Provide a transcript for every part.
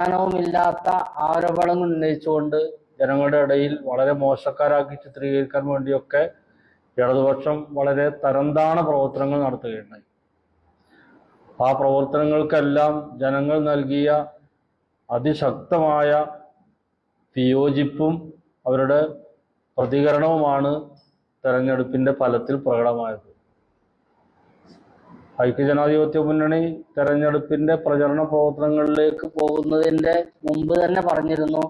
അടിസ്ഥാനവുമില്ലാത്ത ആരോപണങ്ങൾ ഉന്നയിച്ചുകൊണ്ട് ജനങ്ങളുടെ ഇടയിൽ വളരെ മോശക്കാരാക്കി ചിത്രീകരിക്കാൻ വേണ്ടിയൊക്കെ ഇടതുപക്ഷം വളരെ തരംതാണ പ്രവർത്തനങ്ങൾ നടത്തുകയുണ്ടായി. ആ പ്രവർത്തനങ്ങൾക്കെല്ലാം ജനങ്ങൾ നൽകിയ അതിശക്തമായ വിയോജിപ്പും അവരുടെ പ്രതികരണവുമാണ് തെരഞ്ഞെടുപ്പിന്റെ ഫലത്തിൽ പ്രകടമായത്. ഐക്യജനാധിപത്യ മുന്നണി തെരഞ്ഞെടുപ്പിന്റെ പ്രചരണ പ്രവർത്തനങ്ങളിലേക്ക് പോകുന്നതിന്റെ മുമ്പ് തന്നെ പറഞ്ഞിരുന്നു.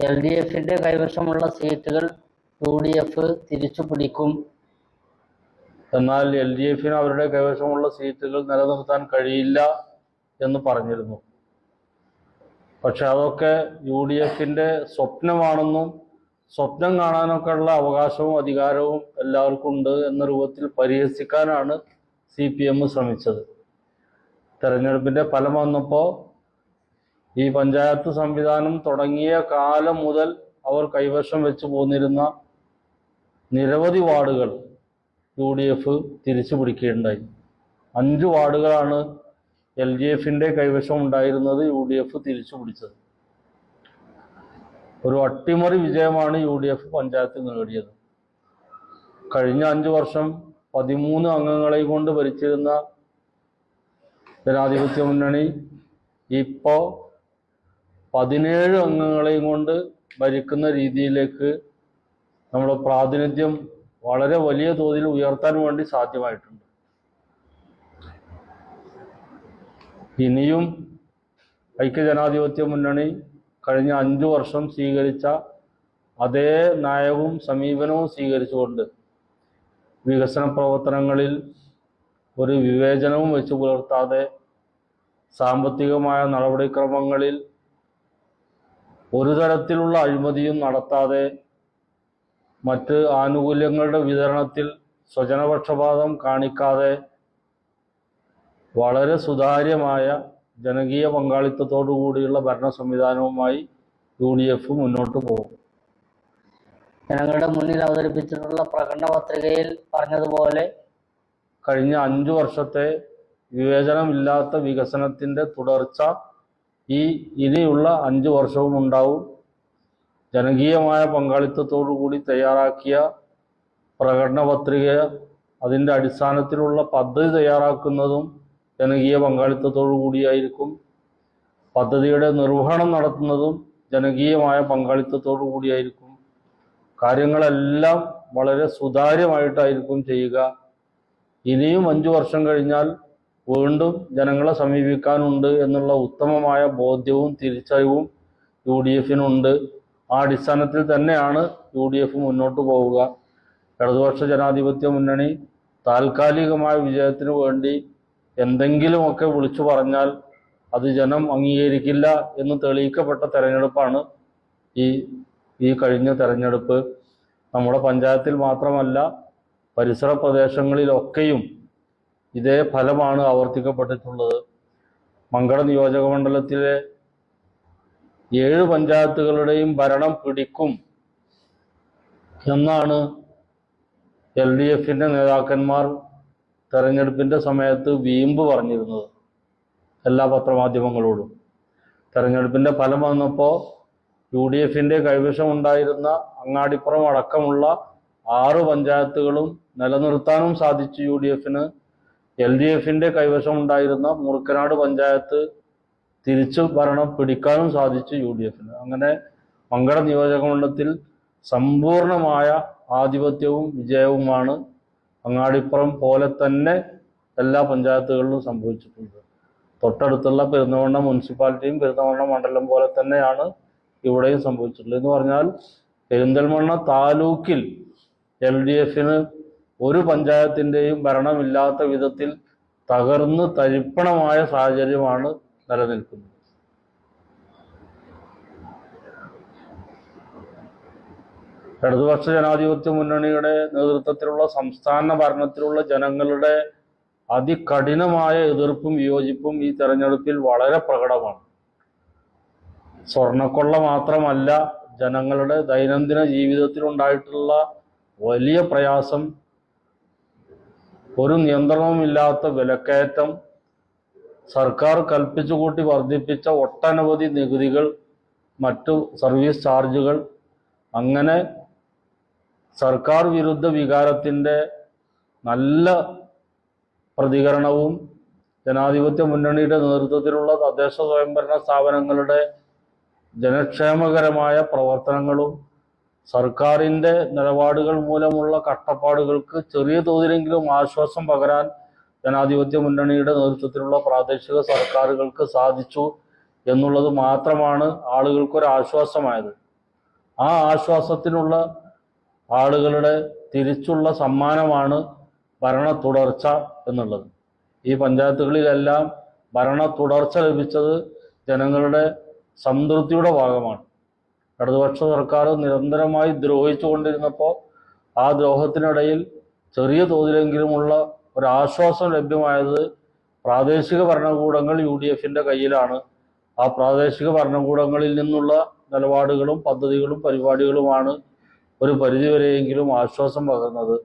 എൽ ഡി എഫിന്റെ കൈവശമുള്ള സീറ്റുകൾ യു ഡി എഫ് തിരിച്ചു പിടിക്കും. എന്നാൽ എൽ ഡി എഫിന് അവരുടെ കൈവശമുള്ള സീറ്റുകൾ നിലനിർത്താൻ കഴിയില്ല എന്ന് പറഞ്ഞിരുന്നു. പക്ഷെ അതൊക്കെ യു ഡി എഫിന്റെ സ്വപ്നമാണെന്നും സ്വപ്നം കാണാനൊക്കെയുള്ള അവകാശവും അധികാരവും എല്ലാവർക്കും ഉണ്ട് എന്ന രൂപത്തിൽ പരിഹസിക്കാനാണ് സി പി എം ശ്രമിച്ചത്. തെരഞ്ഞെടുപ്പിന്റെ ഫലം വന്നപ്പോൾ ഈ പഞ്ചായത്ത് സംവിധാനം തുടങ്ങിയ കാലം മുതൽ അവർ കൈവശം വെച്ച് പോന്നിരുന്ന നിരവധി വാർഡുകൾ യു ഡി എഫ് തിരിച്ചു പിടിക്കുകയുണ്ടായി. അഞ്ച് വാർഡുകളാണ് എൽ ഡി എഫിന്റെ കൈവശം ഉണ്ടായിരുന്നത് യു ഡി എഫ് തിരിച്ചു പിടിച്ചത്. ഒരു അട്ടിമറി വിജയമാണ് യു ഡി എഫ് പഞ്ചായത്ത് നേടിയത്. കഴിഞ്ഞ അഞ്ച് വർഷം പതിമൂന്ന് അംഗങ്ങളെ കൊണ്ട് ഭരിച്ചിരുന്ന ജനാധിപത്യ മുന്നണി ഇപ്പോ പതിനേഴ് അംഗങ്ങളെയും കൊണ്ട് ഭരിക്കുന്ന രീതിയിലേക്ക് നമ്മുടെ പ്രാതിനിധ്യം വളരെ വലിയ തോതിൽ ഉയർത്താൻ വേണ്ടി സാധ്യമായിട്ടുണ്ട്. ഇനിയും ഐക്യജനാധിപത്യ മുന്നണി കഴിഞ്ഞ അഞ്ചു വർഷം സ്വീകരിച്ച അതേ നയവും സമീപനവും സ്വീകരിച്ചുകൊണ്ട് വികസന പ്രവർത്തനങ്ങളിൽ ഒരു വിവേചനവും വെച്ച് പുലർത്താതെ സാമ്പത്തികമായ നടപടിക്രമങ്ങളിൽ ഒരു തരത്തിലുള്ള അഴിമതിയും നടത്താതെ മറ്റ് ആനുകൂല്യങ്ങളുടെ വിതരണത്തിൽ സ്വജനപക്ഷപാതം കാണിക്കാതെ വളരെ സുതാര്യമായ ജനകീയ പങ്കാളിത്തത്തോടു കൂടിയുള്ള ഭരണ സംവിധാനവുമായി യു ഡി എഫ് മുന്നോട്ട് പോകും. ജനങ്ങളുടെ മുന്നിൽ അവതരിപ്പിച്ചിട്ടുള്ള പ്രകടന പത്രികയിൽ പറഞ്ഞതുപോലെ കഴിഞ്ഞ അഞ്ചു വർഷത്തെ വിവേചനമില്ലാത്ത വികസനത്തിന്റെ തുടർച്ച ഈ ഇനിയുള്ള അഞ്ചു വർഷവും ഉണ്ടാവും. ജനകീയമായ പങ്കാളിത്തത്തോടു കൂടി തയ്യാറാക്കിയ പ്രകടന പത്രിക അതിന്റെ അടിസ്ഥാനത്തിലുള്ള പദ്ധതി തയ്യാറാക്കുന്നതും ജനകീയ പങ്കാളിത്തത്തോടു കൂടിയായിരിക്കും. പദ്ധതിയുടെ നിർവഹണം നടത്തുന്നതും ജനകീയമായ പങ്കാളിത്തത്തോടു കൂടിയായിരിക്കും. കാര്യങ്ങളെല്ലാം വളരെ സുതാര്യമായിട്ടായിരിക്കും ചെയ്യുക. ഇനിയും അഞ്ചു വർഷം കഴിഞ്ഞാൽ വീണ്ടും ജനങ്ങളെ സമീപിക്കാനുണ്ട് എന്നുള്ള ഉത്തമമായ ബോധ്യവും തിരിച്ചറിവും യു ഡി എഫിനുണ്ട് ആ അടിസ്ഥാനത്തിൽ തന്നെയാണ് യു ഡി എഫ് മുന്നോട്ട് പോവുക. ഇടതുപക്ഷ ജനാധിപത്യ മുന്നണി താൽക്കാലികമായ വിജയത്തിന് വേണ്ടി എന്തെങ്കിലുമൊക്കെ വിളിച്ചു പറഞ്ഞാൽ അത് ജനം അംഗീകരിക്കില്ല എന്ന് തെളിയിക്കപ്പെട്ട തെരഞ്ഞെടുപ്പാണ് ഈ ഈ കഴിഞ്ഞ തെരഞ്ഞെടുപ്പ് നമ്മുടെ പഞ്ചായത്തിൽ മാത്രമല്ല പരിസര പ്രദേശങ്ങളിലൊക്കെയും ഇതേ ഫലമാണ് ആവർത്തിക്കപ്പെട്ടിട്ടുള്ളത്. മങ്കട നിയോജക മണ്ഡലത്തിലെ ഏഴ് പഞ്ചായത്തുകളുടെയും ഭരണം പിടിക്കും എന്നാണ് എൽ ഡി എഫിന്റെ നേതാക്കന്മാർ തെരഞ്ഞെടുപ്പിന്റെ സമയത്ത് വീമ്പ് പറഞ്ഞിരുന്നത് എല്ലാ പത്രമാധ്യമങ്ങളോടും. തെരഞ്ഞെടുപ്പിന്റെ ഫലം വന്നപ്പോൾ യു ഡി എഫിന്റെ കൈവശമുണ്ടായിരുന്ന അങ്ങാടിപ്പുറം അടക്കമുള്ള ആറ് പഞ്ചായത്തുകളും നിലനിർത്താനും സാധിച്ചു യു ഡി എഫിന് എൽ ഡി എഫിന്റെ കൈവശമുണ്ടായിരുന്ന മുറുക്കനാട് പഞ്ചായത്ത് തിരിച്ചു ഭരണം പിടിക്കാനും സാധിച്ചു യു ഡി എഫിന് അങ്ങനെ മങ്കട നിയോജകമണ്ഡലത്തിൽ സമ്പൂർണമായ ആധിപത്യവും വിജയവുമാണ് അങ്ങാടിപ്പുറം പോലെ തന്നെ എല്ലാ പഞ്ചായത്തുകളിലും സംഭവിച്ചിട്ടുണ്ട് തൊട്ടടുത്തുള്ള പെരുന്തമണ്ണ മുനിസിപ്പാലിറ്റിയും പെരുന്തമണ്ണ മണ്ഡലം പോലെ തന്നെയാണ് ഇവിടെയും സംഭവിച്ചിട്ടുണ്ട്. എന്ന് പറഞ്ഞാൽ പെരിന്തൽമണ്ണ താലൂക്കിൽ എൽ ഡി എഫിന് ഒരു പഞ്ചായത്തിന്റെയും ഭരണമില്ലാത്ത വിധത്തിൽ തകർന്ന് തരിപ്പണമായ സാഹചര്യമാണ് നിലനിൽക്കുന്നത്. ഇടതുപക്ഷ ജനാധിപത്യ മുന്നണിയുടെ നേതൃത്വത്തിലുള്ള സംസ്ഥാന ഭരണത്തിലുള്ള ജനങ്ങളുടെ അതികഠിനമായ എതിർപ്പും വിയോജിപ്പും ഈ തെരഞ്ഞെടുപ്പിൽ വളരെ പ്രകടമാണ്. സ്വർണക്കൊള്ള മാത്രമല്ല ജനങ്ങളുടെ ദൈനംദിന ജീവിതത്തിൽ ഉണ്ടായിട്ടുള്ള വലിയ പ്രയാസം ഒരു നിയന്ത്രണവുമില്ലാത്ത വിലക്കയറ്റം സർക്കാർ കൽപ്പിച്ചുകൂട്ടി വർദ്ധിപ്പിച്ച ഒട്ടനവധി നികുതികൾ മറ്റു സർവീസ് ചാർജുകൾ. അങ്ങനെ സർക്കാർ വിരുദ്ധ വികാരത്തിന്റെ നല്ല പ്രതികരണവും ജനാധിപത്യ മുന്നണിയുടെ നേതൃത്വത്തിലുള്ള തദ്ദേശ സ്വയംഭരണ സ്ഥാപനങ്ങളുടെ ജനക്ഷേമകരമായ പ്രവർത്തനങ്ങളും സർക്കാരിന്റെ നിലപാടുകൾ മൂലമുള്ള കഷ്ടപ്പാടുകൾക്ക് ചെറിയ തോതിലെങ്കിലും ആശ്വാസം പകരാൻ ജനാധിപത്യ മുന്നണിയുടെ നേതൃത്വത്തിലുള്ള പ്രാദേശിക സർക്കാരുകൾക്ക് സാധിച്ചു എന്നുള്ളത് മാത്രമാണ് ആളുകൾക്കൊരു ആശ്വാസമായത് ആ ആശ്വാസത്തിനുള്ള ആളുകളുടെ തിരിച്ചുള്ള സമ്മാനമാണ് ഭരണ തുടർച്ച എന്നുള്ളത്. ഈ പഞ്ചായത്തുകളിലെല്ലാം ഭരണ തുടർച്ച ലഭിച്ചത് ജനങ്ങളുടെ സംതൃപ്തിയുടെ ഭാഗമാണ്. ഇടതുപക്ഷ സർക്കാർ നിരന്തരമായി ദ്രോഹിച്ചുകൊണ്ടിരുന്നപ്പോൾ ആ ദ്രോഹത്തിനിടയിൽ ചെറിയ തോതിലെങ്കിലുമുള്ള ഒരാശ്വാസം ലഭ്യമായത് പ്രാദേശിക ഭരണകൂടങ്ങൾ യു ഡി എഫിന്റെ കയ്യിലാണ്. ആ പ്രാദേശിക ഭരണകൂടങ്ങളിൽ നിന്നുള്ള നിലപാടുകളും പദ്ധതികളും പരിപാടികളുമാണ് ഒരു പരിധിവരെയെങ്കിലും ആശ്വാസം പകർന്നത്.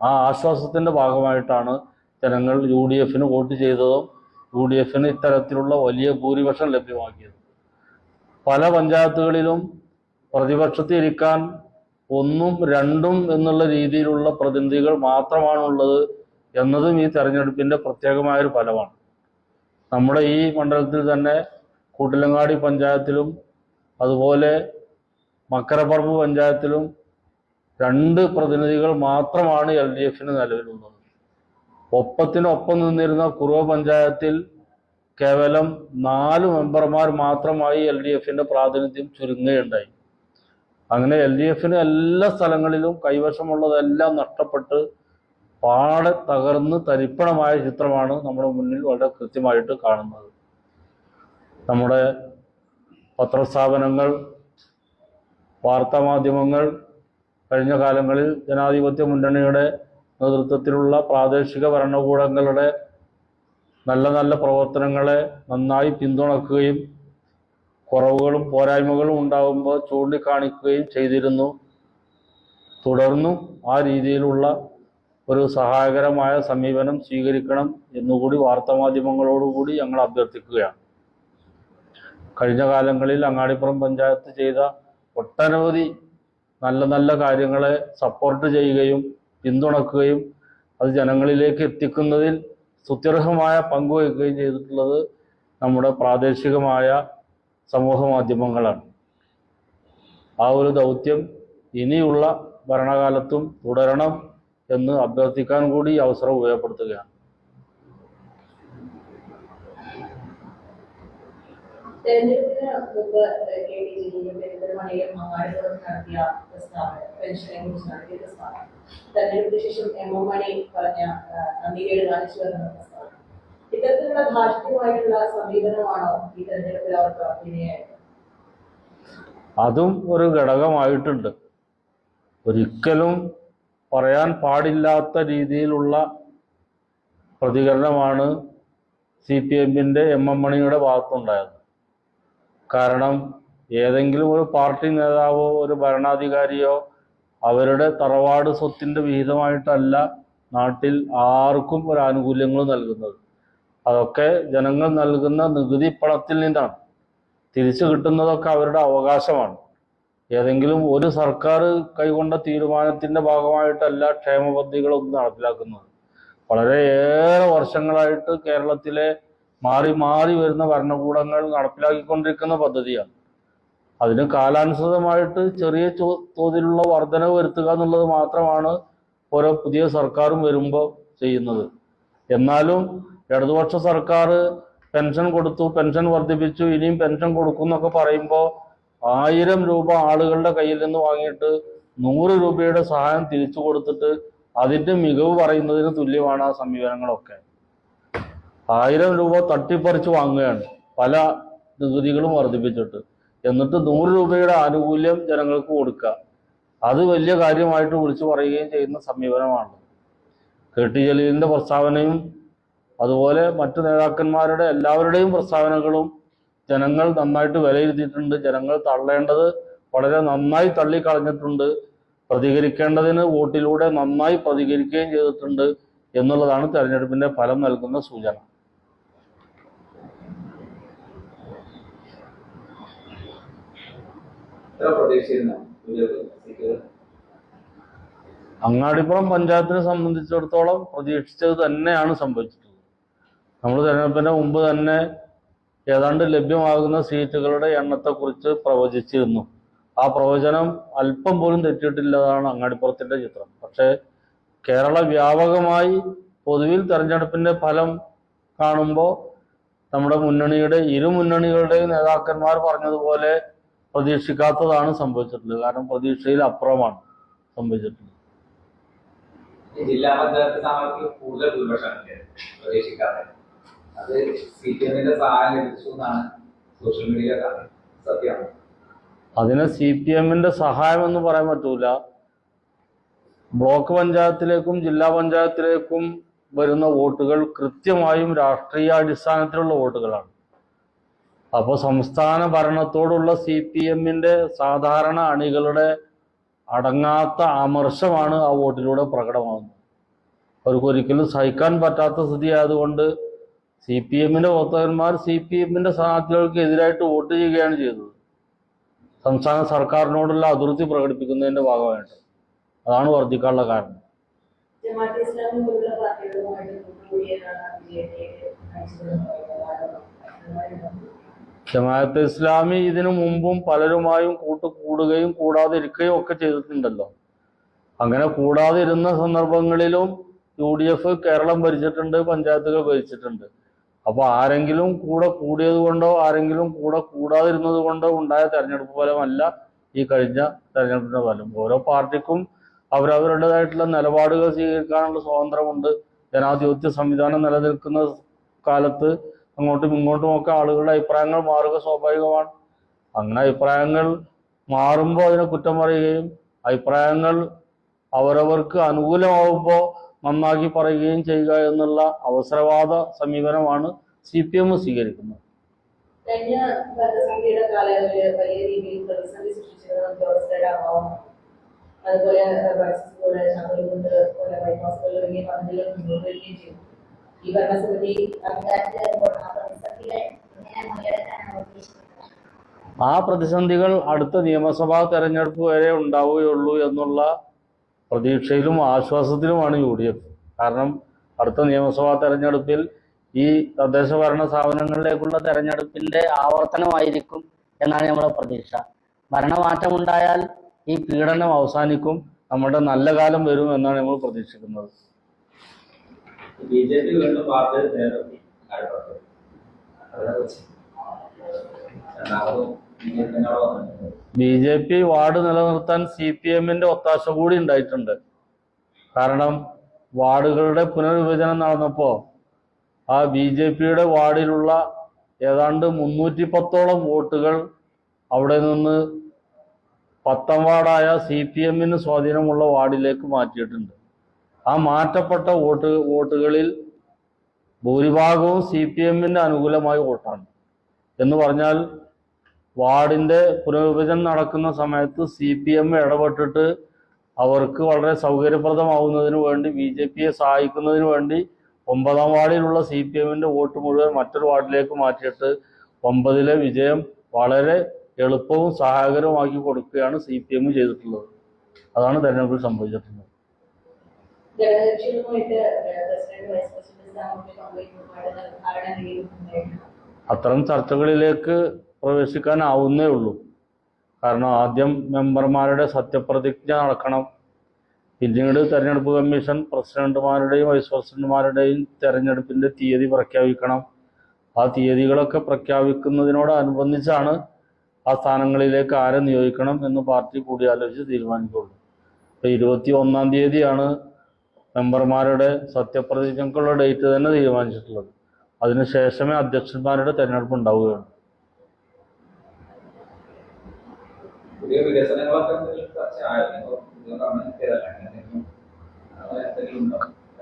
ആ ആശ്വാസത്തിന്റെ ഭാഗമായിട്ടാണ് ജനങ്ങൾ യു ഡി എഫിന് വോട്ട് ചെയ്തതും യു ഡി എഫിന് ഇത്തരത്തിലുള്ള വലിയ ഭൂരിപക്ഷം ലഭ്യമാക്കിയത്. പല പഞ്ചായത്തുകളിലും പ്രതിപക്ഷത്തിൽ ഇരിക്കാൻ ഒന്നും രണ്ടും എന്നുള്ള രീതിയിലുള്ള പ്രതിനിധികൾ മാത്രമാണുള്ളത് എന്നതും ഈ തെരഞ്ഞെടുപ്പിന്റെ പ്രത്യേകമായൊരു ഫലമാണ്. നമ്മുടെ ഈ മണ്ഡലത്തിൽ തന്നെ കൂട്ടിലങ്ങാടി പഞ്ചായത്തിലും അതുപോലെ മക്കരപ്പറമ്പ് പഞ്ചായത്തിലും രണ്ട് പ്രതിനിധികൾ മാത്രമാണ് എൽ ഡി എഫിന് നിലവിലുള്ളത്. ഒപ്പത്തിനൊപ്പം നിന്നിരുന്ന കുറവ് പഞ്ചായത്തിൽ കേവലം നാല് മെമ്പർമാർ മാത്രമായി എൽ ഡി എഫിന്റെ പ്രാതിനിധ്യം ചുരുങ്ങുകയുണ്ടായി. അങ്ങനെ എൽ ഡി എഫിന് എല്ലാ സ്ഥലങ്ങളിലും കൈവശമുള്ളതെല്ലാം നഷ്ടപ്പെട്ട് പാടെ തകർന്ന് തരിപ്പണമായ ചിത്രമാണ് നമ്മുടെ മുന്നിൽ വളരെ കൃത്യമായിട്ട് കാണുന്നത്. നമ്മുടെ പത്രസ്ഥാപനങ്ങൾ വാർത്താമാധ്യമങ്ങൾ കഴിഞ്ഞ കാലങ്ങളിൽ ജനാധിപത്യ മുന്നണിയുടെ നേതൃത്വത്തിലുള്ള പ്രാദേശിക ഭരണകൂടങ്ങളുടെ നല്ല നല്ല പ്രവർത്തനങ്ങളെ നന്നായി പിന്തുണക്കുകയും കുറവുകളും പോരായ്മകളും ഉണ്ടാകുമ്പോൾ ചൂണ്ടിക്കാണിക്കുകയും ചെയ്തിരുന്നു. തുടർന്നും ആ രീതിയിലുള്ള ഒരു സഹായകരമായ സമീപനം സ്വീകരിക്കണം എന്നുകൂടി വാർത്താമാധ്യമങ്ങളോടുകൂടി ഞങ്ങൾ അഭ്യർത്ഥിക്കുകയാണ്. കഴിഞ്ഞ കാലങ്ങളിൽ അങ്ങാടിപ്പുറം പഞ്ചായത്ത് ചെയ്ത ഒട്ടനവധി നല്ല നല്ല കാര്യങ്ങളെ സപ്പോർട്ട് ചെയ്യുകയും പിന്തുണക്കുകയും അത് ജനങ്ങളിലേക്ക് എത്തിക്കുന്നതിൽ സുത്യർഹമായ പങ്കുവയ്ക്കുകയും ചെയ്തിട്ടുള്ളത് നമ്മുടെ പ്രാദേശികമായ സമൂഹ മാധ്യമങ്ങളാണ്. ആ ഒരു ദൗത്യം ഇനിയുള്ള ഭരണകാലത്തും തുടരണം എന്ന് അഭ്യർത്ഥിക്കാൻ കൂടി അവസരം ഉപയോഗപ്പെടുത്തുകയാണ്. എം പറഞ്ഞ വിനയായത് അതും ഒരു ഘടകമായിട്ടുണ്ട്. ഒരിക്കലും പറയാൻ പാടില്ലാത്ത രീതിയിലുള്ള പ്രതികരണമാണ് സി പി എമ്മിന്റെ എം എം മണിയുടെ ഭാഗത്തുണ്ടായത്. കാരണം ഏതെങ്കിലും ഒരു പാർട്ടി നേതാവോ ഒരു ഭരണാധികാരിയോ അവരുടെ തറവാട് സ്വത്തിന്റെ വിഹിതമായിട്ടല്ല നാട്ടിൽ ആർക്കും ഒരു ആനുകൂല്യങ്ങൾ നൽകുന്നത്. അതൊക്കെ ജനങ്ങൾ നൽകുന്ന നികുതി പണത്തിൽ നിന്നാണ്. തിരിച്ചു കിട്ടുന്നതൊക്കെ അവരുടെ അവകാശമാണ്. ഏതെങ്കിലും ഒരു സർക്കാർ കൈകൊണ്ട തീരുമാനത്തിന്റെ ഭാഗമായിട്ടല്ല ക്ഷേമ പദ്ധതികളൊന്നും നടപ്പിലാക്കുന്നത് വളരെയേറെ വർഷങ്ങളായിട്ട് കേരളത്തിലെ മാറി മാറി വരുന്ന ഭരണകൂടങ്ങൾ നടപ്പിലാക്കിക്കൊണ്ടിരിക്കുന്ന പദ്ധതിയാണ്. അതിന് കാലാനുസൃതമായിട്ട് ചെറിയ തോതിലുള്ള വർധനവ് വരുത്തുക എന്നുള്ളത് മാത്രമാണ് ഓരോ പുതിയ സർക്കാരും വരുമ്പോൾ ചെയ്യുന്നത്. എന്നാലും ഇടതുപക്ഷ സർക്കാർ പെൻഷൻ കൊടുത്തു പെൻഷൻ വർദ്ധിപ്പിച്ചു ഇനിയും പെൻഷൻ കൊടുക്കും എന്നൊക്കെ പറയുമ്പോൾ ആയിരം രൂപ ആളുകളുടെ കയ്യിൽ നിന്ന് വാങ്ങിയിട്ട് നൂറ് രൂപയുടെ സഹായം തിരിച്ചു കൊടുത്തിട്ട് അതിന്റെ മികവ് പറയുന്നതിന് തുല്യമാണ് ആ സമീപനങ്ങളൊക്കെ. ആയിരം രൂപ തട്ടിപ്പറിച്ച് വാങ്ങുകയാണ്. പല നികുതികളും വർദ്ധിപ്പിച്ചിട്ട്. എന്നിട്ട് നൂറ് രൂപയുടെ ആനുകൂല്യം ജനങ്ങൾക്ക് കൊടുക്കുക. അത് വലിയ കാര്യമായിട്ട് വിളിച്ചു പറയുകയും ചെയ്യുന്ന സമീപനമാണ് കെ ടി ജലീലിന്റെ പ്രസ്താവനയും അതുപോലെ മറ്റു നേതാക്കന്മാരുടെ എല്ലാവരുടെയും പ്രസ്താവനകളും ജനങ്ങൾ നന്നായിട്ട് വിലയിരുത്തിയിട്ടുണ്ട്. ജനങ്ങൾ തള്ളേണ്ടത് വളരെ നന്നായി തള്ളിക്കളഞ്ഞിട്ടുണ്ട്. പ്രതികരിക്കേണ്ടതിന് വോട്ടിലൂടെ നന്നായി പ്രതികരിക്കുകയും ചെയ്തിട്ടുണ്ട് എന്നുള്ളതാണ് തെരഞ്ഞെടുപ്പിന്റെ ഫലം നൽകുന്ന സൂചന എത്ര പ്രതീക്ഷിച്ചിരുന്നു ഒരു സീറ്റുകൾ അങ്ങാടിപ്പുറം പഞ്ചായത്തിനെ സംബന്ധിച്ചിടത്തോളം പ്രതീക്ഷിച്ചത് തന്നെയാണ് സംഭവിച്ചിട്ടുള്ളത്. നമ്മൾ തെരഞ്ഞെടുപ്പിന് മുമ്പ് തന്നെ ഏതാണ്ട് ലഭ്യമാകുന്ന സീറ്റുകളുടെ എണ്ണത്തെക്കുറിച്ച് പ്രവചിച്ചിരുന്നു. ആ പ്രവചനം അല്പം പോലും തെറ്റിയിട്ടില്ലതാണ് അങ്ങാടിപ്പുറത്തിന്റെ ചിത്രം. പക്ഷേ കേരള വ്യാപകമായി പൊതുവിൽ തെരഞ്ഞെടുപ്പിന്റെ ഫലം കാണുമ്പോൾ നമ്മുടെ മുന്നണിയുടെ ഇരു മുന്നണികളുടെയും നേതാക്കന്മാർ പറഞ്ഞതുപോലെ പ്രതീക്ഷിക്കാത്തതാണ് സംഭവിച്ചിട്ടുള്ളത്. കാരണം പ്രതീക്ഷയിൽ അപ്പുറമാണ് സംഭവിച്ചിട്ടുള്ളത്. ജില്ലാ പഞ്ചായത്ത് സ്ഥാനാർത്ഥിക്ക് കൂടുതൽ ഭൂരിപക്ഷം പ്രതീക്ഷിക്കാതെ. അത് സി പി എമ്മിന്റെ സഹായം ലഭിച്ചു എന്നാണ് സോഷ്യൽ മീഡിയ കാണുന്നത് സത്യമാണ് അതിന് സി പി എമ്മിന്റെ സഹായം എന്ന് പറയാൻ പറ്റൂല. ബ്ലോക്ക് പഞ്ചായത്തിലേക്കും ജില്ലാ പഞ്ചായത്തിലേക്കും വരുന്ന വോട്ടുകൾ കൃത്യമായും രാഷ്ട്രീയ അടിസ്ഥാനത്തിലുള്ള വോട്ടുകളാണ്. അപ്പോൾ സംസ്ഥാന ഭരണത്തോടുള്ള സി പി എമ്മിന്റെ സാധാരണ അണികളുടെ അടങ്ങാത്ത അമർഷമാണ് ആ വോട്ടിലൂടെ പ്രകടമാകുന്നത്. അവർക്ക് ഒരിക്കലും സഹിക്കാൻ പറ്റാത്ത സ്ഥിതി ആയതുകൊണ്ട് സി പി എമ്മിന്റെ വോട്ടർമാർ സി പി എമ്മിന്റെ സ്ഥാനാർത്ഥികൾക്ക് എതിരായിട്ട് വോട്ട് ചെയ്യുകയാണ് ചെയ്തത്. സംസ്ഥാന സർക്കാരിനോടുള്ള അതിർത്തി പ്രകടിപ്പിക്കുന്നതിന്റെ ഭാഗമായിട്ട്. അതാണ് വർദ്ധിക്കാനുള്ള കാരണം. ജമാഅത്തെ ഇസ്ലാമി കൂടിയാണ് ജമാഅത്തെ ഇസ്ലാമി ഇതിനു മുമ്പും പലരുമായും കൂട്ട് കൂടുകയും കൂടാതെ ഇരിക്കുകയും ഒക്കെ ചെയ്തിട്ടുണ്ടല്ലോ. അങ്ങനെ കൂടാതെ ഇരുന്ന സന്ദർഭങ്ങളിലും യു ഡി എഫ് കേരളം ഭരിച്ചിട്ടുണ്ട് പഞ്ചായത്തുകൾ ഭരിച്ചിട്ടുണ്ട്. അപ്പൊ ആരെങ്കിലും കൂടെ കൂടിയത് കൊണ്ടോ ആരെങ്കിലും കൂടെ കൂടാതിരുന്നത് കൊണ്ടോ ഉണ്ടായ തെരഞ്ഞെടുപ്പ് ഫലമല്ല ഈ കഴിഞ്ഞ തെരഞ്ഞെടുപ്പിന്റെ ഫലം. ഓരോ പാർട്ടിക്കും അവരവരുടേതായിട്ടുള്ള നിലപാടുകൾ സ്വീകരിക്കാനുള്ള സ്വാതന്ത്ര്യമുണ്ട്. ജനാധിപത്യ സംവിധാനം നിലനിൽക്കുന്ന കാലത്ത് അങ്ങോട്ടും ഇങ്ങോട്ടും ഒക്കെ ആളുകളുടെ അഭിപ്രായങ്ങൾ മാറുക സ്വാഭാവികമാണ്. അങ്ങനെ അഭിപ്രായങ്ങൾ മാറുമ്പോൾ അതിനെ കുറ്റം പറയുകയും അഭിപ്രായങ്ങൾ അവരവർക്ക് അനുകൂലമാകുമ്പോൾ നന്നാക്കി പറയുകയും ചെയ്യുക എന്നുള്ള അവസരവാദ സമീപനമാണ് സി പി എം സ്വീകരിക്കുന്നത്. രീതിയിൽ അതുപോലെ ആ പ്രതിസന്ധികൾ അടുത്ത നിയമസഭാ തെരഞ്ഞെടുപ്പ് വരെ ഉണ്ടാവുകയുള്ളൂ എന്നുള്ള പ്രതീക്ഷയിലും ആശ്വാസത്തിലുമാണ് യു ഡി എഫ്. കാരണം അടുത്ത നിയമസഭാ തെരഞ്ഞെടുപ്പിൽ ഈ തദ്ദേശ ഭരണ സ്ഥാപനങ്ങളിലേക്കുള്ള തെരഞ്ഞെടുപ്പിന്റെ ആവർത്തനമായിരിക്കും എന്നാണ് നമ്മുടെ പ്രതീക്ഷ. ഭരണമാറ്റമുണ്ടായാൽ ഈ പീഡനം അവസാനിക്കും നമ്മുടെ നല്ല കാലം വരും എന്നാണ് നമ്മൾ പ്രതീക്ഷിക്കുന്നത്. ബി ജെ പി വീണ്ടും പാർട്ടി നേരം ബി ജെ പി വാർഡ് നിലനിർത്താൻ സി പി എമ്മിന്റെ ഒത്താശ കൂടി ഉണ്ടായിട്ടുണ്ട്. കാരണം വാർഡുകളുടെ പുനർവിഭജനം നടന്നപ്പോൾ ആ ബി ജെ പിയുടെ വാർഡിലുള്ള ഏതാണ്ട് മുന്നൂറ്റി പത്തോളം വോട്ടുകൾ അവിടെ നിന്ന് പത്താം വാർഡായ സി പി എമ്മിന് സ്വാധീനമുള്ള വാർഡിലേക്ക് മാറ്റിയിട്ടുണ്ട്. ആ മാറ്റപ്പെട്ട വോട്ട് വോട്ടുകളിൽ ഭൂരിഭാഗവും സി പി എമ്മിന് അനുകൂലമായ വോട്ടാണ്. എന്ന് പറഞ്ഞാൽ വാർഡിന്റെ പുനർവിഭജനം നടക്കുന്ന സമയത്ത് സി പി എം ഇടപെട്ടിട്ട് അവർക്ക് വളരെ സൗകര്യപ്രദമാവുന്നതിന് വേണ്ടി ബി ജെ പിയെ സഹായിക്കുന്നതിന് വേണ്ടി ഒമ്പതാം വാർഡിലുള്ള സി പി എമ്മിന്റെ വോട്ട് മുഴുവൻ മറ്റൊരു വാർഡിലേക്ക് മാറ്റിയിട്ട് ഒമ്പതിലെ വിജയം വളരെ എളുപ്പവും സഹായകരവുമാക്കി കൊടുക്കുകയാണ് സി പി എം ചെയ്തിട്ടുള്ളത്. അതാണ് തെരഞ്ഞെടുപ്പിൽ സംഭവിച്ചിട്ടുള്ളത്. അത്തരം ചർച്ചകളിലേക്ക് പ്രവേശിക്കാനാവുന്നേ ഉള്ളൂ. കാരണം ആദ്യം മെമ്പർമാരുടെ സത്യപ്രതിജ്ഞ നടക്കണം. പിന്നീട് തെരഞ്ഞെടുപ്പ് കമ്മീഷൻ പ്രസിഡന്റുമാരുടെയും വൈസ് പ്രസിഡന്റുമാരുടെയും തെരഞ്ഞെടുപ്പിന്റെ തീയതി പ്രഖ്യാപിക്കണം. ആ തീയതികളൊക്കെ പ്രഖ്യാപിക്കുന്നതിനോടനുബന്ധിച്ചാണ് ആ സ്ഥാനങ്ങളിലേക്ക് ആരെ നിയോഗിക്കണം എന്ന് പാർട്ടി കൂടിയാലോചിച്ച് തീരുമാനിക്കുള്ളൂ ഇപ്പൊ ഇരുപത്തി ഒന്നാം തീയതിയാണ് മെമ്പർമാരുടെ സത്യപ്രതിജ്ഞക്കുള്ള ഡേറ്റ് തന്നെ തീരുമാനിച്ചിട്ടുള്ളത്. അതിനുശേഷമേ അധ്യക്ഷന്മാരുടെ തെരഞ്ഞെടുപ്പ് ഉണ്ടാവുകയുള്ളൂ.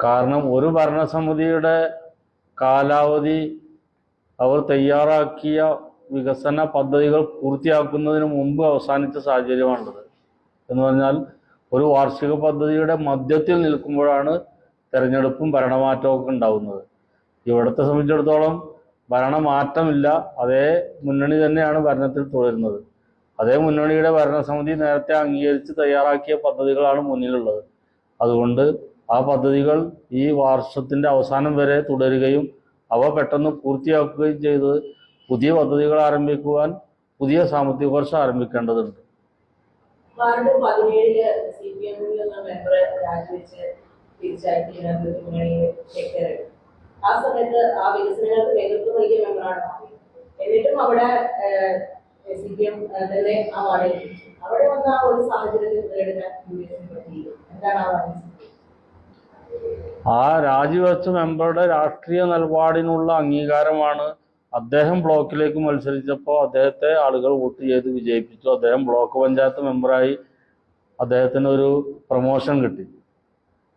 കാരണം ഒരു ഭരണസമിതിയുടെ കാലാവധി അവർ തയ്യാറാക്കിയ വികസന പദ്ധതികൾ പൂർത്തിയാക്കുന്നതിന് മുമ്പ് അവസാനിച്ച സാഹചര്യമാണുള്ളത്. എന്ന് പറഞ്ഞാൽ ഒരു വാർഷിക പദ്ധതിയുടെ മധ്യത്തിൽ നിൽക്കുമ്പോഴാണ് തെരഞ്ഞെടുപ്പും ഭരണമാറ്റവും ഒക്കെ ഉണ്ടാവുന്നത്. ഇവിടത്തെ സംബന്ധിച്ചിടത്തോളം ഭരണമാറ്റമില്ല. അതേ മുന്നണി തന്നെയാണ് ഭരണത്തിൽ തുടരുന്നത്. അതേ മുന്നണിയുടെ ഭരണസമിതി നേരത്തെ അംഗീകരിച്ച് തയ്യാറാക്കിയ പദ്ധതികളാണ് മുന്നിലുള്ളത്. അതുകൊണ്ട് ആ പദ്ധതികൾ ഈ വർഷത്തിന്റെ അവസാനം വരെ തുടരുകയും അവ പെട്ടെന്ന് പൂർത്തിയാക്കുകയും ചെയ്ത് പുതിയ പദ്ധതികൾ ആരംഭിക്കുവാൻ പുതിയ സാമ്പത്തിക വർഷം ആരംഭിക്കേണ്ടതുണ്ട്. വാർഡ് പതിനേഴിൽ സി പി എമ്മിൽ നിന്ന് മെമ്പർ രാജിവെച്ച് തിരിച്ചയക്കി മുന്നണിയിലേക്ക് ആ സമയത്ത് ആ വികസനങ്ങൾക്ക് നേതൃത്വം നൽകിയ മെമ്പറാണ് എന്നിട്ടും അവിടെ സി പി എം തന്നെ ആ വാർഡിൽ. അവിടെ വന്ന ആ ഒരു സാഹചര്യത്തിൽ യു പറ്റിയില്ല. എന്താണ് ആ വാർഡിൽ ആ രാജിവെച്ച മെമ്പറുടെ രാഷ്ട്രീയ നിലപാടിനുള്ള അംഗീകാരമാണ് അദ്ദേഹം ബ്ലോക്കിലേക്ക് മത്സരിച്ചപ്പോൾ അദ്ദേഹത്തെ ആളുകൾ വോട്ട് ചെയ്ത് വിജയിപ്പിച്ചു. അദ്ദേഹം ബ്ലോക്ക് പഞ്ചായത്ത് മെമ്പറായി അദ്ദേഹത്തിന് ഒരു പ്രൊമോഷൻ കിട്ടി.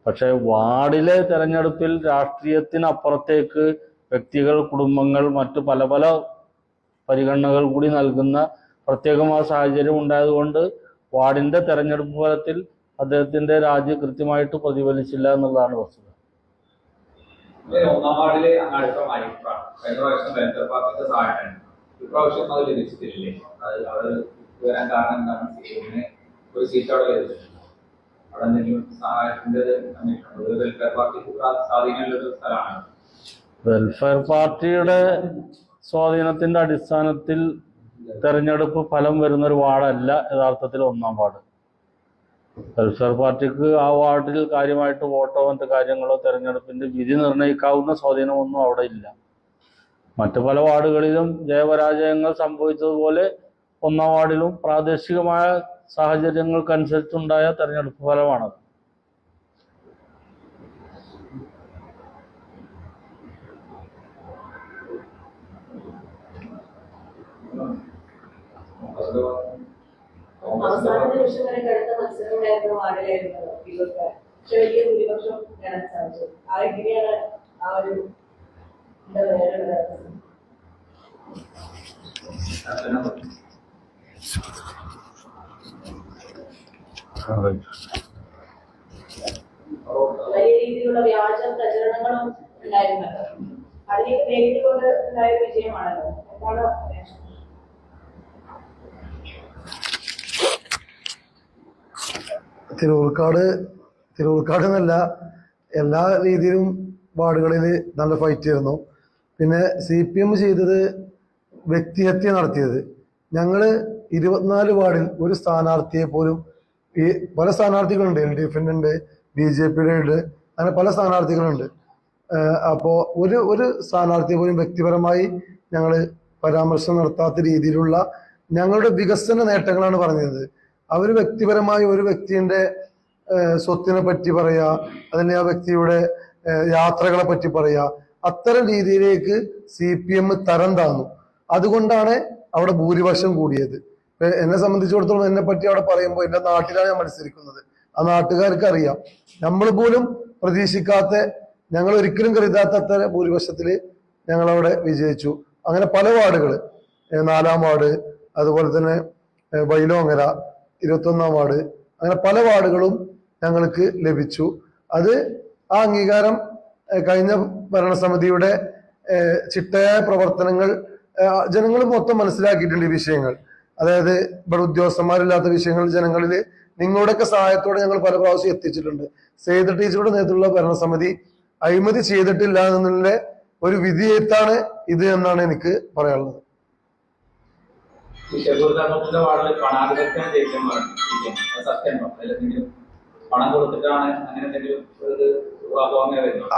പക്ഷേ വാർഡിലെ തെരഞ്ഞെടുപ്പിൽ രാഷ്ട്രീയത്തിനപ്പുറത്തേക്ക് വ്യക്തികൾ കുടുംബങ്ങൾ മറ്റു പല പല പരിഗണനകൾ കൂടി നൽകുന്ന പ്രത്യേകമായ സാഹചര്യം ഉണ്ടായതുകൊണ്ട് വാർഡിന്റെ തെരഞ്ഞെടുപ്പ് ഫലത്തിൽ അദ്ദേഹത്തിന്റെ രാജി കൃത്യമായിട്ട് പ്രതിഫലിച്ചില്ല എന്നുള്ളതാണ് വസ്തുത. ഒന്നാം വാർഡിൽ അങ്ങാടിപ്പുറ മൈപ്രാണ് കഴിഞ്ഞ പ്രാവശ്യം വെൽഫെയർ പാർട്ടിന്റെ സഹായം ഇപ്രാവശ്യം അത് ലഭിച്ചിട്ടില്ലേ? അത് അവർ വരാൻ കാരണം എന്താണ്? ഒരു സീറ്റ് അവിടെ ലഭിച്ചിട്ടുണ്ട്. അവിടെ എന്തെങ്കിലും സഹായത്തിന്റെ വെൽഫെയർ പാർട്ടിക്ക് സ്ഥലമാണ്. വെൽഫെയർ പാർട്ടിയുടെ സ്വാധീനത്തിന്റെ അടിസ്ഥാനത്തിൽ തെരഞ്ഞെടുപ്പ് ഫലം വരുന്ന ഒരു വാർഡല്ല യഥാർത്ഥത്തിൽ ഒന്നാം വാർഡ്. വെൽഫെയർ പാർട്ടിക്ക് ആ വാർഡിൽ കാര്യമായിട്ട് വോട്ടോ മറ്റു കാര്യങ്ങളോ തെരഞ്ഞെടുപ്പിന്റെ വിധി നിർണയിക്കാവുന്ന സ്വാധീനമൊന്നും അവിടെ ഇല്ല. മറ്റു പല വാർഡുകളിലും ജയപരാജയങ്ങൾ സംഭവിച്ചതുപോലെ ഒന്നാം വാർഡിലും പ്രാദേശികമായ സാഹചര്യങ്ങൾക്കനുസരിച്ചുണ്ടായ തെരഞ്ഞെടുപ്പ് ഫലമാണത്. Thank കോൺഗ്രസിന്റെ അവസാന നിമിഷം വരെ കടുത്ത മത്സരം ഉണ്ടായിരുന്ന വാർഡിലായിരുന്നു ഇവർക്ക്. പക്ഷെ വലിയ ഭൂരിപക്ഷം നേടാൻ സാധിച്ചു. ആ എങ്ങനെയാണ് ആ ഒരു എന്താ പറയുക വലിയ രീതിയിലുള്ള വ്യാജ പ്രചരണങ്ങളും ഉണ്ടായിരുന്നല്ലോ. അതിനെ നേരിട്ടുകൊണ്ട് ഉണ്ടായ വിജയമാണല്ലോ. എന്താണ് പറയാൻ? തിരൂർക്കാട് തിരൂർക്കാട് എന്നല്ല എല്ലാ രീതിയിലും വാർഡുകളിൽ നല്ല ഫൈറ്റ് ആയിരുന്നു. പിന്നെ സി പി എം ചെയ്തത് വ്യക്തിഹത്യ നടത്തിയത്. ഞങ്ങൾ ഇരുപത്തിനാല് വാർഡിൽ ഒരു സ്ഥാനാർത്ഥിയെ പോലും ഈ പല സ്ഥാനാർത്ഥികളുണ്ട് എൽ ഡി എഫിന്റെ ഉണ്ട് ബി ജെ പിയുടെ ഉണ്ട് അങ്ങനെ പല സ്ഥാനാർത്ഥികളുണ്ട്. അപ്പോൾ ഒരു ഒരു സ്ഥാനാർത്ഥിയെ പോലും വ്യക്തിപരമായി ഞങ്ങൾ പരാമർശം നടത്താത്ത രീതിയിലുള്ള ഞങ്ങളുടെ വികസന നേട്ടങ്ങളാണ് പറഞ്ഞത്. അവർ വ്യക്തിപരമായി ഒരു വ്യക്തിന്റെ സ്വത്തിനെ പറ്റി പറയുക അതിനെ ആ വ്യക്തിയുടെ യാത്രകളെ പറ്റി പറയുക അത്തരം രീതിയിലേക്ക് സി പി എം തരം താന്നു. അതുകൊണ്ടാണ് അവിടെ ഭൂരിപക്ഷം കൂടിയത്. എന്നെ സംബന്ധിച്ചിടത്തോളം എന്നെ പറ്റി അവിടെ പറയുമ്പോൾ എന്റെ നാട്ടിലാണ് ഞാൻ മത്സരിക്കുന്നത്. ആ നാട്ടുകാർക്ക് അറിയാം. നമ്മൾ പോലും പ്രതീക്ഷിക്കാത്ത ഞങ്ങൾ ഒരിക്കലും കരുതാത്ത അത്ര ഞങ്ങൾ ഞങ്ങളവിടെ വിജയിച്ചു. അങ്ങനെ പല വാർഡുകൾ നാലാം വാർഡ് അതുപോലെ തന്നെ വൈലോങ്ങര ഇരുപത്തൊന്നാം വാർഡ്. അങ്ങനെ പല വാർഡുകളും ഞങ്ങൾക്ക് ലഭിച്ചു. അത് ആ അംഗീകാരം കഴിഞ്ഞ ഭരണസമിതിയുടെ ചിട്ടയായ പ്രവർത്തനങ്ങൾ ജനങ്ങൾ മൊത്തം മനസ്സിലാക്കിയിട്ടുണ്ട് ഈ വിഷയങ്ങൾ. അതായത് ഇവിടെ ഉദ്യോഗസ്ഥന്മാരില്ലാത്ത വിഷയങ്ങൾ ജനങ്ങളിൽ നിങ്ങളുടെയൊക്കെ സഹായത്തോടെ ഞങ്ങൾ പല പ്രാവശ്യം എത്തിച്ചിട്ടുണ്ട്. സേതു ടീച്ചറുടെ നേതൃത്വമുള്ള ഭരണസമിതി അഴിമതി ചെയ്തിട്ടില്ല എന്നുള്ള ഒരു വിധിയെത്താണ് ഇത് എന്നാണ് എനിക്ക് പറയാനുള്ളത്.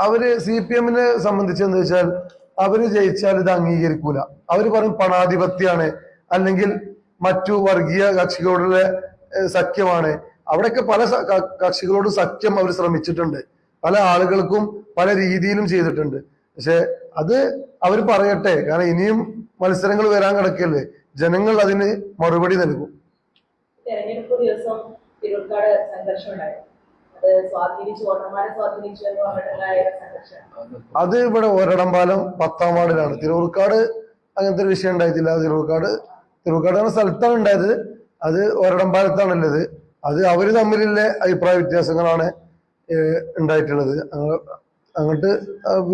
അവർ സി പി എമ്മിനെ സംബന്ധിച്ച് എന്താ വെച്ചാൽ അവർ ജയിച്ചാൽ ഇത് അംഗീകരിക്കൂല. അവർ പറയും പണാധിപത്യാണ് അല്ലെങ്കിൽ മറ്റു വർഗീയ കക്ഷികളുടെ സഖ്യമാണ്. അവിടെയൊക്കെ പല കക്ഷികളോടും സഖ്യം അവർ ശ്രമിച്ചിട്ടുണ്ട്. പല ആളുകൾക്കും പല രീതിയിലും ചെയ്തിട്ടുണ്ട്. പക്ഷെ അത് അവർ പറയട്ടെ. കാരണം ഇനിയും മത്സരങ്ങൾ വരാൻ കിടക്കല്ലേ ജനങ്ങൾ അതിന് മറുപടി നൽകും. തെരഞ്ഞെടുപ്പ് ദിവസം തിരുവക്കാട് സംഘർഷം അത് ഇവിടെ ഒരടമ്പാലം പത്താം വാർഡിലാണ്. തിരൂർക്കാട് അങ്ങനത്തെ ഒരു വിഷയം ഉണ്ടായിട്ടില്ല. തിരൂർക്കാട് തിരുവൂർക്കാട് എന്ന സ്ഥലത്താണ് ഉണ്ടായത്. അത് ഒരടമ്പാലത്താണുള്ളത് അത് അവർ തമ്മിലുള്ള അഭിപ്രായ വ്യത്യാസങ്ങളാണ് ഉണ്ടായിട്ടുള്ളത്. അങ്ങോട്ട്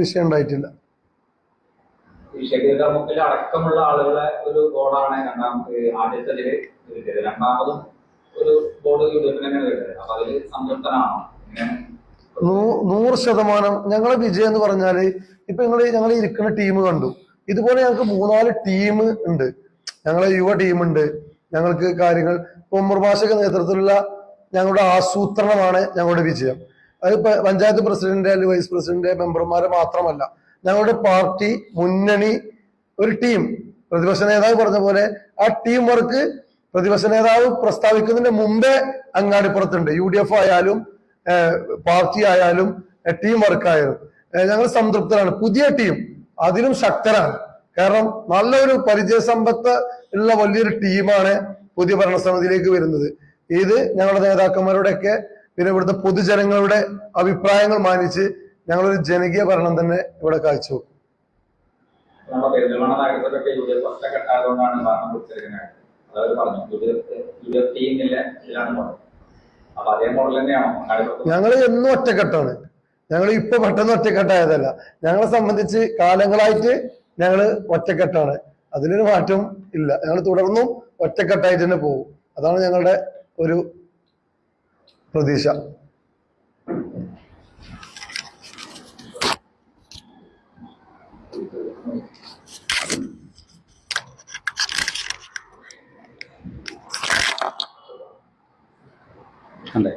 വിഷയം ഉണ്ടായിട്ടില്ല. ഈ ഷെഡ്യൂൾ മുക്കിൽ അടക്കമുള്ള ആളുകളെ ഒരു ബോർഡാണ് രണ്ടാമത്തെ ആദ്യത്തെ കിട്ടിയത് രണ്ടാമതും ഒരു ബോർഡ് യു ഡി കിട്ടിയത് അപ്പൊ അതിൽ സംതൃപ്തനാണോ? നൂറ് ശതമാനം ഞങ്ങളെ വിജയം എന്ന് പറഞ്ഞാൽ ഇപ്പൊ ഞങ്ങൾ ഞങ്ങൾ ഇരിക്കുന്ന ടീം കണ്ടു. ഇതുപോലെ ഞങ്ങൾക്ക് മൂന്നാൽ ടീം ഉണ്ട്. ഞങ്ങളെ യുവ ടീം ഉണ്ട്. ഞങ്ങൾക്ക് കാര്യങ്ങൾ ഇപ്പൊ ഭാഷയുടെ നേതൃത്വത്തിലുള്ള ഞങ്ങളുടെ ആസൂത്രണമാണ് ഞങ്ങളുടെ വിജയം. അത് പഞ്ചായത്ത് പ്രസിഡന്റ് അല്ലെങ്കിൽ വൈസ് പ്രസിഡന്റ് മെമ്പർമാരെ മാത്രമല്ല. ഞങ്ങളുടെ പാർട്ടി മുന്നണി ഒരു ടീം. പ്രതിപക്ഷ നേതാവ് പറഞ്ഞ പോലെ ആ ടീം വർക്ക് പ്രതിപക്ഷ നേതാവ് പ്രസ്താവിക്കുന്നതിന് മുമ്പേ അങ്ങാടിപ്പുറത്തുണ്ട്. യു ഡി എഫ് ആയാലും പാർട്ടി ആയാലും ടീം വർക്ക് ആയാലും. ഞങ്ങൾ സംതൃപ്തരാണ്. പുതിയ ടീം അതിലും ശക്തരാണ്. കാരണം നല്ലൊരു പരിചയസമ്പത്ത് ഉള്ള വലിയൊരു ടീമാണ് പുതിയ ഭരണസമിതിയിലേക്ക് വരുന്നത്. ഇത് ഞങ്ങളുടെ നേതാക്കന്മാരുടെയൊക്കെ പിന്നെ ഇവിടുത്തെ പൊതുജനങ്ങളുടെ അഭിപ്രായങ്ങൾ മാനിച്ച് ഞങ്ങളൊരു ജനകീയ ഭരണം തന്നെ ഇവിടെ കാഴ്ചവെക്കും ഞങ്ങൾ എന്നും ഒറ്റക്കെട്ടാണ്. ഞങ്ങൾ ഇപ്പൊ പെട്ടെന്ന് ഒറ്റക്കെട്ടായതല്ല. ഞങ്ങളെ സംബന്ധിച്ച് കാലങ്ങളായിട്ട് ഞങ്ങൾ ഒറ്റക്കെട്ടാണ്. അതിനൊരു മാറ്റം ഇല്ല. ഞങ്ങൾ തുടർന്നും ഒറ്റക്കെട്ടായിട്ട് തന്നെ പോകും. അതാണ് ഞങ്ങളുടെ ഒരു പ്രതീക്ഷ. അല്ലേ?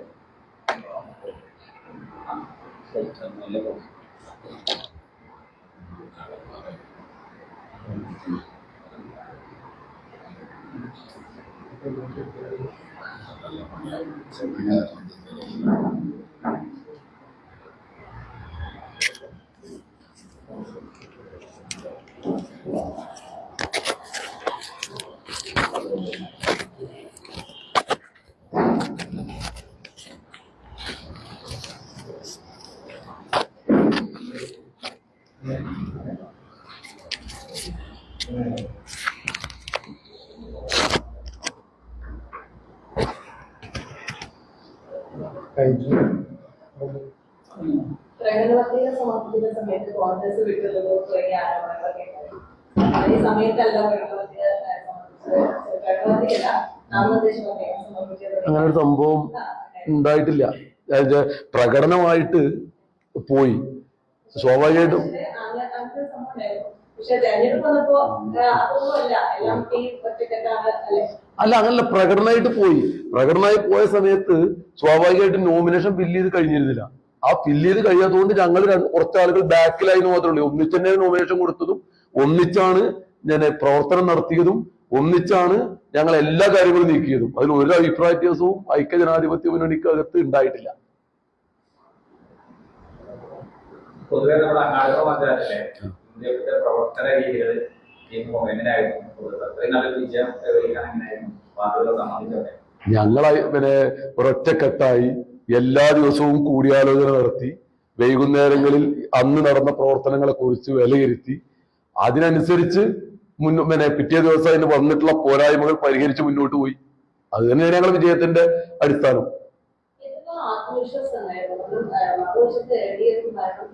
പ്രകടന പത്രിക സമർപ്പിക്കുന്ന സമയത്ത് കോൺഗ്രസ് വിട്ടുള്ളത് തുടങ്ങിയ ആരോപണങ്ങളൊക്കെ ഉണ്ടായി. അതേ സമയത്തല്ല പ്രകടന പത്രിക ഏഹ്, സമർപ്പിച്ചത് പ്രകടന പത്രികയല്ല നാമനിർദ്ദേശ പത്രിക സമർപ്പിച്ചത് അങ്ങനെ ഒരു സംഭവം ഉണ്ടായിട്ടില്ല. അതായത് പ്രകടനമായിട്ട് പോയി. സ്വാഭാവികമായിട്ടും. പക്ഷെ തെരഞ്ഞെടുപ്പ് വന്നപ്പോ അതൊന്നുമല്ല. എല്ലാം ഈ ഒറ്റക്കെട്ടാണ് അല്ലെ? അല്ല അങ്ങനല്ല പ്രകടനമായിട്ട് പോയി. പ്രകടനമായി പോയ സമയത്ത് സ്വാഭാവികമായിട്ട് നോമിനേഷൻ ഫില്ല് ചെയ്ത് കഴിഞ്ഞിരുന്നില്ല. ആ ഫില്ല് ചെയ്ത് കഴിയാത്തതുകൊണ്ട് ഞങ്ങൾ കുറച്ച് ആളുകൾ ബാക്കിലായി മാത്രമേ ഉള്ളൂ. ഒന്നിച്ച് തന്നെ നോമിനേഷൻ കൊടുത്തതും ഒന്നിച്ചാണ് ഞാൻ പ്രവർത്തനം നടത്തിയതും ഒന്നിച്ചാണ് ഞങ്ങൾ എല്ലാ കാര്യങ്ങളും നീക്കിയതും. അതിൽ ഒരു അഭിപ്രായ വ്യത്യാസവും ഐക്യ ജനാധിപത്യ മുന്നണിക്ക് അകത്ത് ഉണ്ടായിട്ടില്ല. പൊതുവെ നമ്മുടെ യു പ്രവർത്തന രീതികൾ ഞങ്ങളായി പിന്നെ ഒരൊറ്റക്കെട്ടായി എല്ലാ ദിവസവും കൂടിയാലോചന നടത്തി വൈകുന്നേരങ്ങളിൽ അന്ന് നടന്ന പ്രവർത്തനങ്ങളെ കുറിച്ച് വിലയിരുത്തി അതിനനുസരിച്ച് മുന്നോ പിന്നെ പിറ്റേ ദിവസം അതിന് വന്നിട്ടുള്ള പോരായ്മകൾ പരിഹരിച്ച് മുന്നോട്ട് പോയി. അത് തന്നെയാണ് ഞങ്ങളുടെ വിജയത്തിന്റെ അടിസ്ഥാനം. ഇതിപ്പോ ആത്മവിശ്വാസം ഉണ്ടായിരുന്നു കാരണം, ആ, മറുവശത്ത് എൽ ഭരണം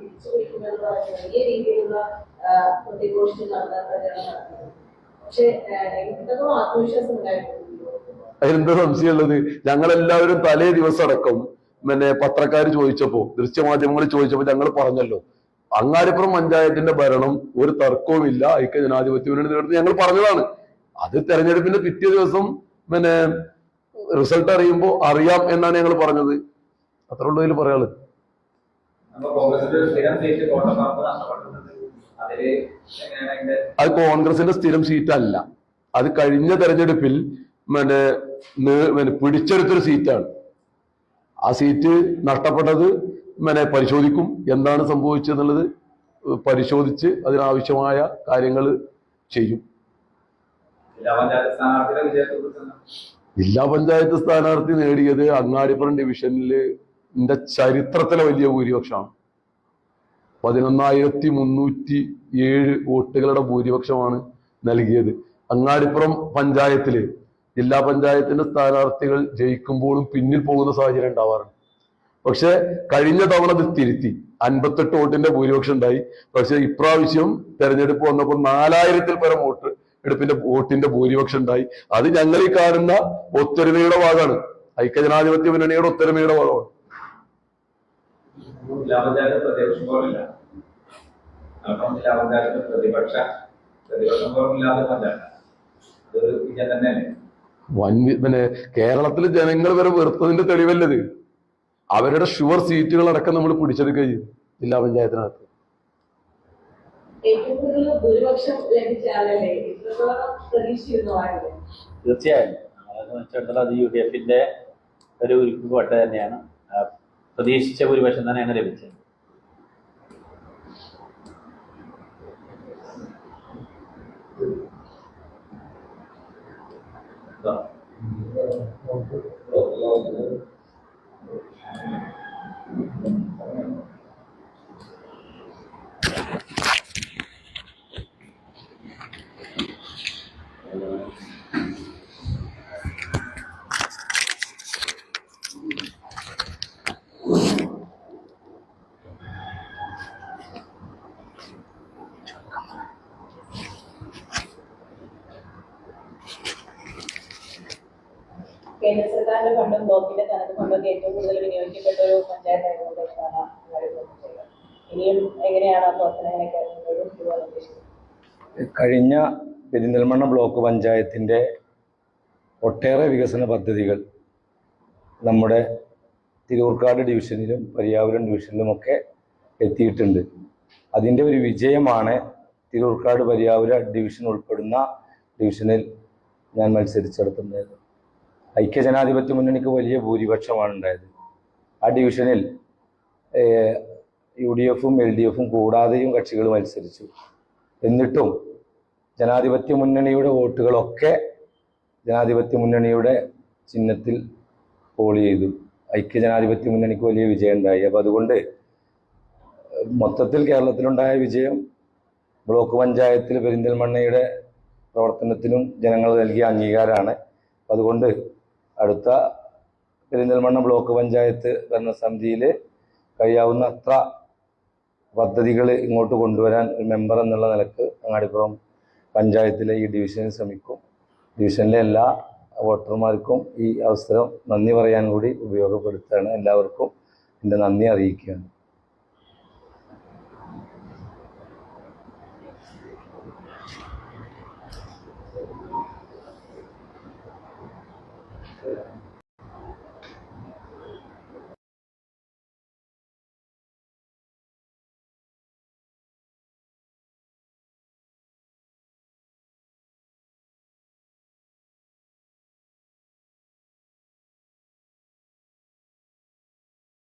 രീതിയിലുള്ള സംശയമുള്ളത്. ഞങ്ങളെല്ലാവരും തലേ ദിവസം അടക്കം പിന്നെ പത്രക്കാർ ചോദിച്ചപ്പോ ദൃശ്യമാധ്യമങ്ങൾ ചോദിച്ചപ്പോ ഞങ്ങൾ പറഞ്ഞല്ലോ അങ്ങാരിപ്പുറം പഞ്ചായത്തിന്റെ ഭരണം ഒരു തർക്കവും ഇല്ല ഐക്യ ജനാധിപത്യ മുന്നണി ഞങ്ങൾ പറഞ്ഞതാണ്. അത് തെരഞ്ഞെടുപ്പിന്റെ പിറ്റേ ദിവസം പിന്നെ റിസൾട്ട് അറിയുമ്പോൾ അറിയാം എന്നാണ് ഞങ്ങൾ പറഞ്ഞത്. അത്ര ഉള്ളൂ ഇതിൽ പറയാൾ അത് കോൺഗ്രസിന്റെ സ്ഥിരം സീറ്റ് അല്ല. അത് കഴിഞ്ഞ തെരഞ്ഞെടുപ്പിൽ പിന്നെ പിടിച്ചെടുത്തൊരു സീറ്റാണ് ആ സീറ്റ് നഷ്ടപ്പെട്ടത് പിന്നെ പരിശോധിക്കും എന്താണ് സംഭവിച്ചെന്നുള്ളത് പരിശോധിച്ച് അതിനാവശ്യമായ കാര്യങ്ങൾ ചെയ്യും. ജില്ലാ പഞ്ചായത്ത് സ്ഥാനാർത്ഥി നേടിയത് അങ്ങാടിപ്പുറം ഡിവിഷനിൽ എന്റെ ചരിത്രത്തിലെ വലിയ ഭൂരിപക്ഷമാണ്. പതിനൊന്നായിരത്തി മുന്നൂറ്റി ഏഴ് വോട്ടുകളുടെ ഭൂരിപക്ഷമാണ് നൽകിയത്. അങ്ങാടിപ്പുറം പഞ്ചായത്തിൽ ജില്ലാ പഞ്ചായത്തിന്റെ സ്ഥാനാർത്ഥികൾ ജയിക്കുമ്പോഴും പിന്നിൽ പോകുന്ന സാഹചര്യം ഉണ്ടാവാറുണ്ട്. പക്ഷെ കഴിഞ്ഞ തവണ ഇത് തിരുത്തി. അൻപത്തെട്ട് വോട്ടിന്റെ ഭൂരിപക്ഷം ഉണ്ടായി. പക്ഷെ ഇപ്രാവശ്യം തെരഞ്ഞെടുപ്പ് വന്നപ്പോൾ നാലായിരത്തിൽ പരം വോട്ട് എടുപ്പിന്റെ വോട്ടിന്റെ ഭൂരിപക്ഷം ഉണ്ടായി. അത് ഞങ്ങൾ ഈ കാണുന്ന ഒത്തൊരുമയുടെ ഭാഗമാണ്. ഐക്യജനാധിപത്യ മുന്നണിയുടെ ഒത്തൊരുമയുടെ ഭാഗമാണ്. പഞ്ചായത്ത് പ്രതിപക്ഷം പോലില്ല അപ്പം പ്രതിപക്ഷ പ്രതിപക്ഷം പോലില്ലാത്ത പഞ്ചായത്ത് അത് വിജയം തന്നെയല്ലേ? വൻ പിന്നെ കേരളത്തിലെ ജനങ്ങൾ വരെ വെറുത്തതിന്റെ തെളിവല്ലത്. അവരുടെ ഷുവർ സീറ്റുകൾ അടക്കം നമ്മൾ പിടിച്ചെടുക്കുകയും ജില്ലാ പഞ്ചായത്തിനകത്ത് തീർച്ചയായും. സംബന്ധിച്ചിടത്തോളം അത് യു ഡി എഫിന്റെ ഒരു ഉരുക്കുകോട്ട തന്നെയാണ്. പ്രതീക്ഷിച്ച ഭൂരിപക്ഷം തന്നെയാണ് ലഭിച്ചത് Thank കേന്ദ്ര സർക്കാരിന്റെ ഫണ്ടും ബ്ലോക്കിന്റെ തനത് ഫണ്ടൊക്കെ ഏറ്റവും കൂടുതൽ വിനിയോഗിക്കപ്പെട്ട ഒരു പഞ്ചായത്തായിരുന്നു പഞ്ചായത്ത്. ഇനിയും എങ്ങനെയാണ് ആ പ്രവർത്തനങ്ങളൊക്കെ കഴിഞ്ഞ പെരിന്തൽമണ്ണ ബ്ലോക്ക് പഞ്ചായത്തിന്റെ ഒട്ടേറെ വികസന പദ്ധതികൾ നമ്മുടെ തിരൂർക്കാട് ഡിവിഷനിലും പരിയാപുരം ഡിവിഷനിലുമൊക്കെ എത്തിയിട്ടുണ്ട്. അതിന്റെ ഒരു വിജയമാണ് തിരൂർക്കാട് പരിയാപുര ഡിവിഷൻ ഉൾപ്പെടുന്ന ഡിവിഷനിൽ ഞാൻ മത്സരിച്ചെടുത്തുണ്ടായത് ഐക്യജനാധിപത്യ മുന്നണിക്ക് വലിയ ഭൂരിപക്ഷമാണ് ഉണ്ടായത്. ആ ഡിവിഷനിൽ യു ഡി എഫും എൽ ഡി എഫും കൂടാതെയും കക്ഷികൾ മത്സരിച്ചു. എന്നിട്ടും ജനാധിപത്യ മുന്നണിയുടെ വോട്ടുകളൊക്കെ ജനാധിപത്യ മുന്നണിയുടെ ചിഹ്നത്തിൽ പോൾ ചെയ്തു. ഐക്യ ജനാധിപത്യ മുന്നണിക്ക് വലിയ വിജയം ഉണ്ടായി. അപ്പോൾ അതുകൊണ്ട് മൊത്തത്തിൽ കേരളത്തിലുണ്ടായ വിജയം ബ്ലോക്ക് പഞ്ചായത്തിൽ പെരിന്തൽമണ്ണയുടെ പ്രവർത്തനത്തിനും ജനങ്ങൾ നൽകിയ അംഗീകാരമാണ്. അതുകൊണ്ട് അടുത്ത പെരിന്തൽമണ്ണ ബ്ലോക്ക് പഞ്ചായത്ത് ഭരണസമിതിയിൽ കഴിയാവുന്ന അത്ര പദ്ധതികൾ ഇങ്ങോട്ട് കൊണ്ടുവരാൻ ഒരു മെമ്പർ എന്നുള്ള നിലയ്ക്ക് അങ്ങാടിപ്പുറം പഞ്ചായത്തിലെ ഈ ഡിവിഷനിൽ ശ്രമിക്കും. ഡിവിഷനിലെ എല്ലാ വോട്ടർമാർക്കും ഈ അവസരം നന്ദി പറയാൻ കൂടി ഉപയോഗപ്പെടുത്തുകയാണ് എല്ലാവർക്കും എന്റെ നന്ദി അറിയിക്കുകയാണ്.